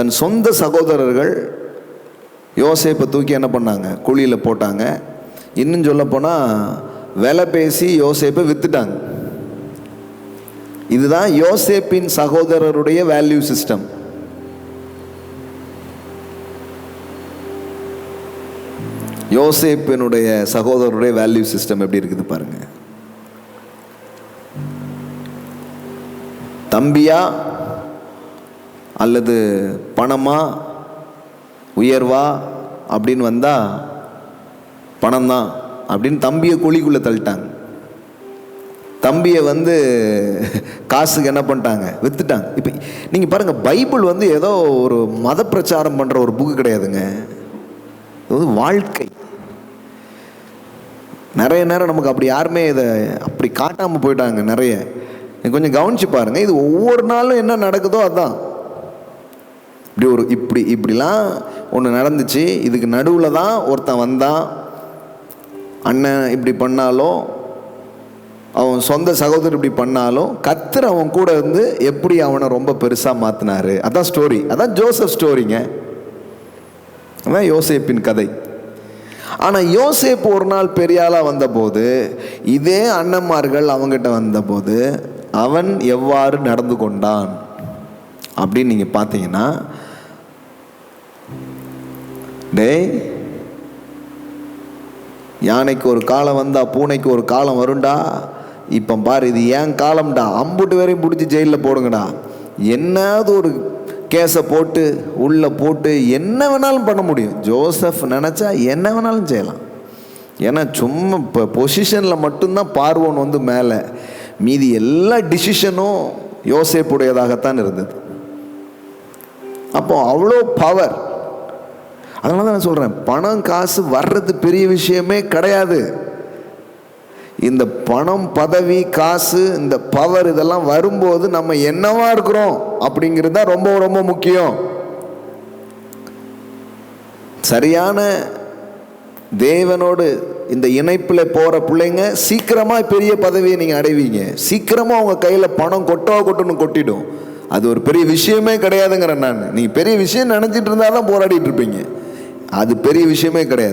தன் சொந்த சகோதரர்கள் யோசேப்பை தூக்கி என்ன பண்ணாங்க? குழியில் போட்டாங்க. இன்னும் சொல்லப்போனால் விலை பேசி யோசேப்பை விற்றுட்டாங்க இதுதான் யோசேப்பின் சகோதரருடைய வேல்யூ சிஸ்டம் யோசேப்பினுடைய சகோதரருடைய வேல்யூ சிஸ்டம் எப்படி இருக்குது பாருங்க. தம்பியா அல்லது பணமா உயர்வா அப்படின்னு வந்தால் பணம் தான் அப்படின்னு தம்பியை குழிக்குள்ளே தள்ளிட்டாங்க. தம்பியை வந்து காசுக்கு என்ன பண்ணிட்டாங்க? விற்றுட்டாங்க இப்போ நீங்கள் பாருங்கள் பைபிள் வந்து ஏதோ ஒரு மத பிரச்சாரம் பண்ணுற ஒரு புக்கு கிடையாதுங்க. இது வந்து வாழ்க்கை. நிறைய நேரம் நமக்கு அப்படி யாருமே இதை அப்படி காட்டாமல் போயிட்டாங்க நிறைய. கொஞ்சம் கவனிச்சு பாருங்கள் இது ஒவ்வொரு நாளும் என்ன நடக்குதோ அதான். இப்படி ஒரு இப்படி இப்படிலாம் ஒன்று நடந்துச்சு. இதுக்கு நடுவில் தான் ஒருத்தன் வந்தான். அண்ணன் இப்படி பண்ணாலும் அவன் சொந்த சகோதரர் இப்படி பண்ணாலும் கத்தர் அவன் கூட இருந்து எப்படி அவனை ரொம்ப பெருசாக மாற்றினாரு அதான் ஸ்டோரி அதான் ஜோசப் ஸ்டோரிங்க அதான் யோசேப்பின் கதை. ஆனால் யோசேப் ஒரு நாள் பெரியாளாக வந்தபோது இதே அண்ணன்மார்கள் அவங்ககிட்ட வந்தபோது அவன் எவ்வாறு நடந்து கொண்டான்? அப்படின்னு நீங்கள் பார்த்தீங்கன்னா டேய் யானைக்கு ஒரு காலம் வந்தா பூனைக்கு ஒரு காலம் வரும்டா. இப்போ பாரு இது ஏன் காலம்டா? அம்புட்டு வரையும் பிடிச்சி ஜெயிலில் போடுங்கடா. என்னது ஒரு கேஸை போட்டு உள்ளே போட்டு என்ன வேணாலும் பண்ண முடியும். ஜோசப் நினச்சா என்ன வேணாலும் செய்யலாம். ஏன்னா சும்மா இப்போ பொசிஷனில் மட்டும்தான் பார்வோன் வந்து மேலே. மீதி எல்லா டிசிஷனும் யோசிப்புடையதாகத்தான் இருந்தது. அப்போ அவ்வளோ பவர் அதனால தான் நான் சொல்கிறேன் பணம் காசு வர்றது பெரிய விஷயமே கிடையாது. இந்த பணம் பதவி காசு இந்த பவர் இதெல்லாம் வரும்போது நம்ம என்னவா இருக்கிறோம் அப்படிங்கிறது தான் ரொம்ப ரொம்ப முக்கியம். சரியான தேவனோடு இந்த இணைப்பில் போகிற பிள்ளைங்க சீக்கிரமாக பெரிய பதவியை நீங்கள் அடைவீங்க. சீக்கிரமாக உங்கள் கையில் பணம் கொட்டோ கொட்டுன்னு கொட்டிடும். அது ஒரு பெரிய விஷயமே கிடையாதுங்கிறேன் நான். நீங்கள் பெரிய விஷயம் நினச்சிட்டு இருந்தால் தான் போராடிட்டு இருப்பீங்க. அது பெரிய விஷயமே கிடையாது.